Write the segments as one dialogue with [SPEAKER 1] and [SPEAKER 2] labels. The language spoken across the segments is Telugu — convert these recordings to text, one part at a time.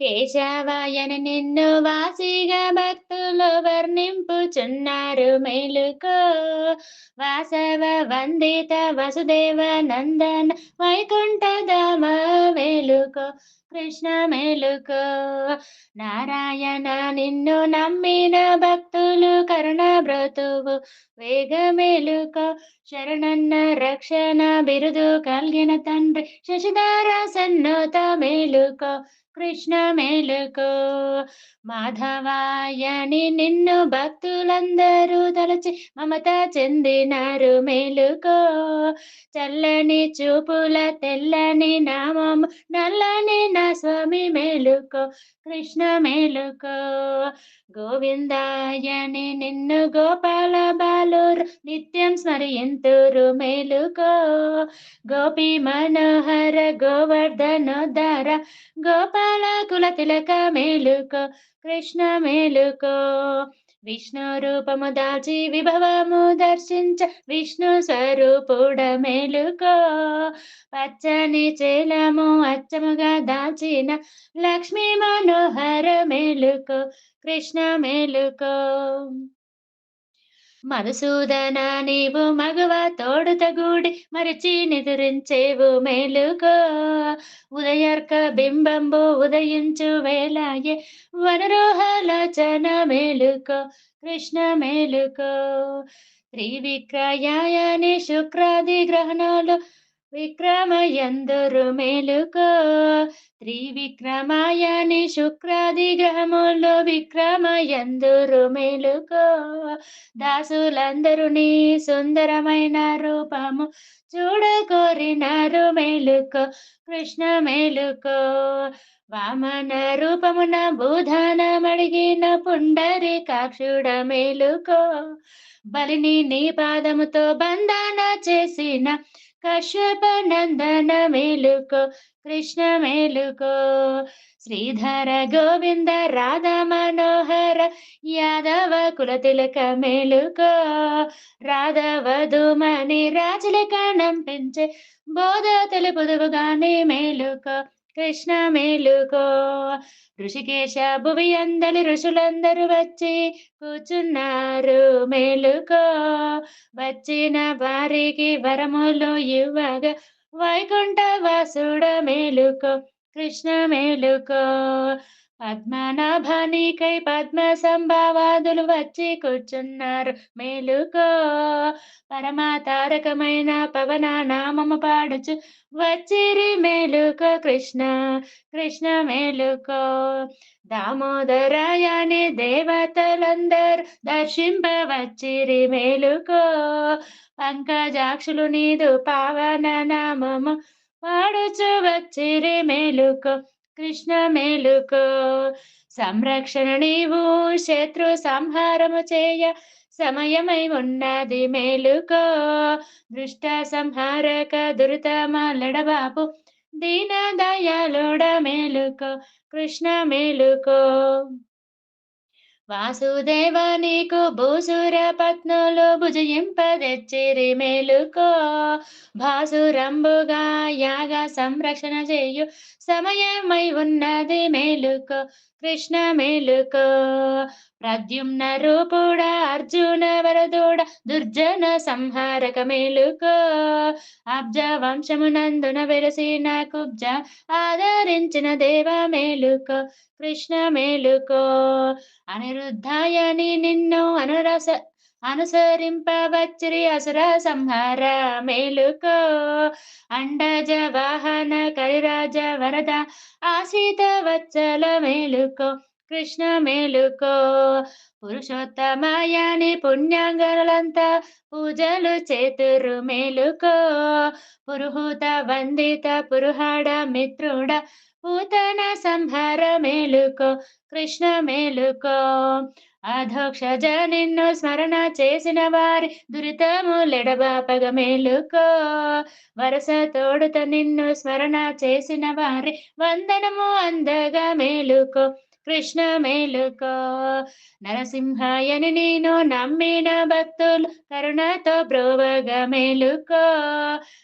[SPEAKER 1] కేశవాయన నిన్ను వాసిగా భక్తులు వర్ణింపుచున్నారు మేలుకో. వాసవ వందిత వసుదేవ నందన వైకుంఠధామ మేలుకో. కృష్ణ మేలుకో. నారాయణ నిన్ను నమ్మిన భక్తులు కరుణ బ్రతువు వేగ మేలుకో. శరణన్న రక్షణ బిరుదు కలిగిన తండ్రి శశిధార సన్నత మేలుకో. కృష్ణ మేలుకో. మాధవాయని నిన్ను భక్తులందరూ తలచి మమత చెందినారు మేలుకో. చల్లని చూపుల తెల్లని నామము నల్లని నా స్వామి మేలుకో. కృష్ణ మేలుకో. గోవిందాయని నిన్ను గోపాల బాలురు నిత్యం స్మరింతురు మేలుకో. గోపి మనోహర గోవర్ధనోద్ధార గోపాల కుల తిలక మేలుకో కృష్ణ మేలుకో. విష్ణు రూపము దాల్చి విభవము దర్శించ విష్ణు స్వరూపుడ మేలుకో. పచ్చని చేలము అచ్చముగా దాల్చిన లక్ష్మీ మనోహర మేలుకో కృష్ణ మేలుకో. మధుసూదన నీవు మగవ తోడుత గూడి మరిచి నిదురించేవు మేలుకో. ఉదయర్క బింబంబు ఉదయించు వేలాయే వనరోహలోచన మేలుకో. కృష్ణ మేలుకో. త్రివిక్రయాయని శుక్రాది గ్రహణాలు విక్రమయందురు మేలుకో. త్రివిక్రమాయని శుక్రాది గ్రహములు విక్రమయందురు మేలుకో. దాసులందరూ నీ సుందరమైన రూపము చూడకోరినారు మేలుకో. కృష్ణ మేలుకో. వామన రూపమున బూధనమడిగిన పుండరి కాక్షుడ మేలుకో. బలిని నీ పాదముతో బంధన చేసిన కశ్యప నందన మేలుకో కృష్ణ మేలుకో శ్రీధర గోవింద రాధా మనోహర యాదవ కుల తిలక మేలుకో రాధవధుమని కణం పెంచే బోధ తెలుపుదువుగానే మేలుకో. కృష్ణ మేలుకో. ఋషికేశ భువి అందలి ఋషులందరూ వచ్చి కూర్చున్నారు. మేలుకో. వచ్చిన వారికి వరములు ఇవ్వగా. వైకుంఠ వాసుడ మేలుకో. కృష్ణ మేలుకో. పద్మనాభానికై పద్మ సంభావాదులు వచ్చి కూర్చున్నారు. మేలుకో పరమ తారకమైన పవన నామము పాడుచు వచ్చిరి మేలుకో కృష్ణ కృష్ణ మేలుకో. దామోదరాయని దేవతలందరూ దర్శింపవచ్చిరి మేలుకో. పంకజాక్షులు నీదు పావన నామము పాడుచు వచ్చిరి మేలుకో. కృష్ణ మేలుకో. సంరక్షణ నీవు శత్రు సంహారము చేయ. సమయమై ఉన్నది మేలుకో. దృష్ట సంహారక దురితమలడబాపు దీన దయాలోడ మేలుకో. కృష్ణ మేలుకో. వాసుదేవ నీకు భూసుర పత్నులు భుజయింపదెచ్చిరి మేలుకో. భాసురంబుగా యాగ సంరక్షణ చేయు సమయమై ఉన్నది మేలుకో కృష్ణ మేలుకో. ప్రద్యుమ్న రూపుడ అర్జున వరదోడ దుర్జన సంహారక మేలుకో. అబ్జ వంశమునందున వెలసిన కుబ్జ ఆదరించిన దేవ మేలుకో కృష్ణ మేలుకో. అనిరుద్ధాయని నిన్ను అనురస అనుసరింపవచ్చిరి అసుర సంహార మేలుకో. అండజ వాహన కరిరాజ వరద ఆశీత వత్సల మేలుకో. కృష్ణ మేలుకో. పురుషోత్తమాయాని పుణ్యాంగరులంతా పూజలు చేతురు మేలుకో. పురుహూత వందిత పురుహాడ మిత్రుడ పూతన సంహార మేలుకో. కృష్ణ మేలుకో. అధోక్షజ నిన్ను స్మరణ చేసిన వారి దురితములెడబాపగ మేలుకో. వరస తోడుత నిన్ను స్మరణ చేసిన వారి వందనము అందగా మేలుకో. కృష్ణ మేలుకో. నరసింహాయని నేను నమ్మిన భక్తులు కరుణతో బ్రోవగ మేలుకో.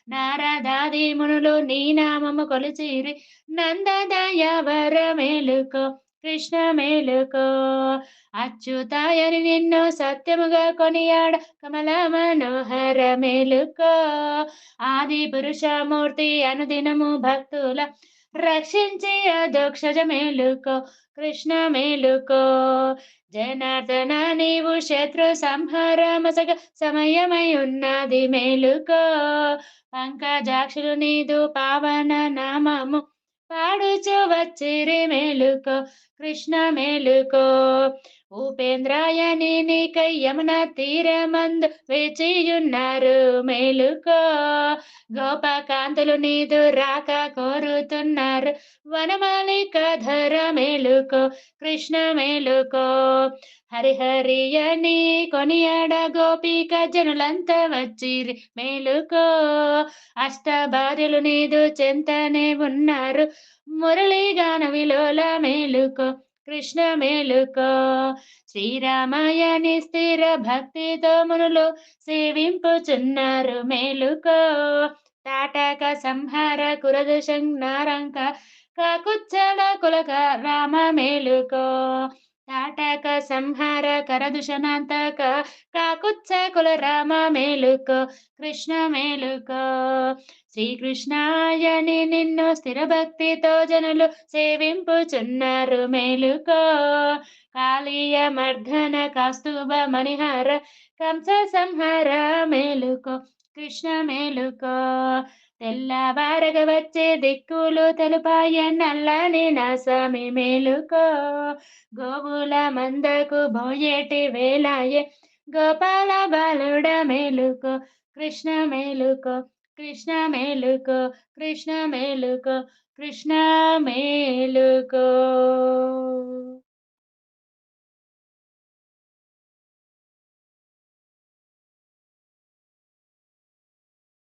[SPEAKER 1] నారదాది మునులు నీ నామము కొలిచిరి నందదయవర మేలుకో. కృష్ణ మేలుకో. అచ్యుతాయని నిన్ను సత్యముగా కొనియాడ కమల మనోహర మేలుకో. ఆది పురుషమూర్తి అనుదినము భక్తుల రక్షించి అదోక్షజ మేలుకో కృష్ణ మేలుకో. జనార్దన నీవు శత్రు సంహారమసగ సమయమై ఉన్నది మేలుకో. పంకజాక్షులు నీదు పావన నామము పాడుచు వచ్చిరి మేలుకో కృష్ణ మేలుకో. ఉపేంద్రాయని నీకై యమున తీరమందు వేచియున్నారు మేలుకో. గోపకాంతులు నీదు రాక కోరుతున్నారు. వనమాలిక ధర మేలుకో కృష్ణ మేలుకో. హరిహరియని కొనియాడ గోపిక జనులంతా వచ్చిరి మేలుకో. అష్ట భార్యలు నీదు చెంతనే ఉన్నారు. మురళీగాన విలోల మేలుకో. కృష్ణ మేలుకో. శ్రీరామాయణి స్థిర భక్తితో మునులు సేవింపుచున్నారు మేలుకో. తాటక సంహార కురదశం నారంక కాకుచ్చల కులక రామ మేలుకో. తాటక సంహార కరదుషనాంతక కాకుచ్చ కుల రామ మేలుకో. కృష్ణ మేలుకో. శ్రీకృష్ణాయని నిన్ను స్థిర భక్తితో జనులు సేవింపుచున్నారు. మేలుకో కాళీయ మర్ధన కాస్తుభ మణిహార కంస సంహార మేలుకో కృష్ణ మేలుకో తెల్లవారగ వచ్చే దిక్కులు తెలుపాయ నల్లని నా స్వామి మేలుకో గోవుల మందకు బోయేటి వేలాయే గోపాల బాలుడ మేలుకో కృష్ణ మేలుకో Krishna Meluko, Krishna Meluko, Krishna Meluko.